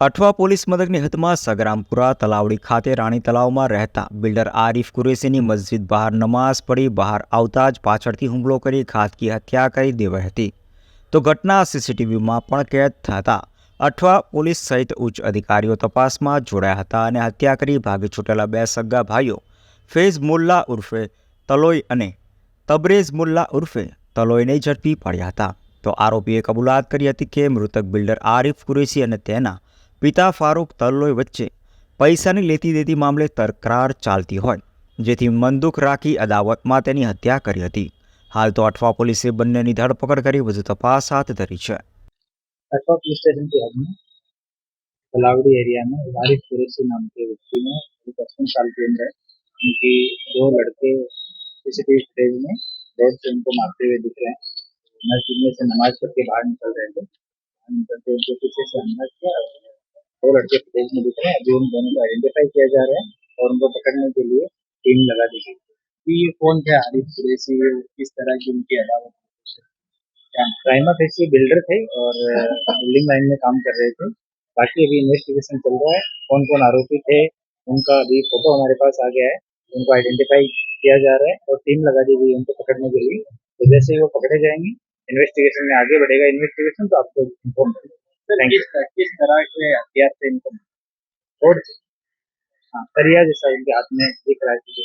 Athwa police મથકની હદમાં સગરામપુરા તલાવડી ખાતે રાણી તલાવમાં રહેતા બિલ્ડર આરિફ કુરેશીની મસ્જિદ બહાર નમાઝ પડી બહાર આવતા જ પાછળથી હુમલો કરી ખાતકી હત્યા કરી દેવાઈ હતી. તો ઘટના સીસીટીવીમાં પણ કેદ થતા અઠવા પોલીસ સહિત ઉચ્ચ અધિકારીઓ તપાસમાં જોડાયા હતા અને હત્યા કરી ભાગી છૂટેલા બે સગા ભાઈઓ ફેઝ મુલ્લા ઉર્ફે તલોઈ અને તબરેઝ મુલ્લા ઉર્ફે તલોઈને ઝડપી પાડ્યા હતા. તો આરોપીએ કબૂલાત કરી હતી કે મૃતક બિલ્ડર આરિફ કુરેશી અને તેના પિતા ફારૂક તલ્લોઈ વચ્ચે પૈસાની લેતી દેતી મામલે તકરાર ચાલતી હોય જેથી મનદુખ રાખી અદાવતમાં તેની હત્યા કરી હતી હાલ તો અઠવા પોલીસે બંનેની ધરપકડ કરી વધુ તપાસ હાથ ધરી છે अठवा पुलिस स्टेशन की हद में तलावड़ी एरिया में वारिस कुरैशी नाम के व्यक्ति ने जो पचपन साल की उम्र है उनकी दो लड़के सीसीटीवी फुटेज में रोड से उनको मारते हुए दिख रहे हैं मस्जिद में से नमाज पढ़ के बाहर निकल रहे थे बाहर निकलते उनको पीछे से हमला किया और दो लड़के फुटेज में दिख रहे हैं अभी उन दोनों को आइडेंटिफाई किया जा रहा है और उनको पकड़ने के लिए टीम लगा दी गई कि ये कौन थे? आरिफ कुरैशी किस तरह की उनकी अदावत प्राइमा फेसी बिल्डर थे और बिल्डिंग लाइन में काम कर रहे थे? बाकी अभी इन्वेस्टिगेशन चल रहा है। कौन कौन आरोपी थे? उनका अभी फ़ोटो हमारे पास आ गया है। उनको आइडेंटिफाई किया जा रहा है और टीम लगा दी गई उनको पकड़ने के लिए। तो जैसे ही वो पकड़े जाएँगे इन्वेस्टिगेशन में आगे बढ़ेगा। इन्वेस्टिगेशन तो आपको इन्फॉर्म करेंगे। किस किस तरह के हथियार से इनको हाँ सरिया जैसा इनके हाथ में दिख रहा है।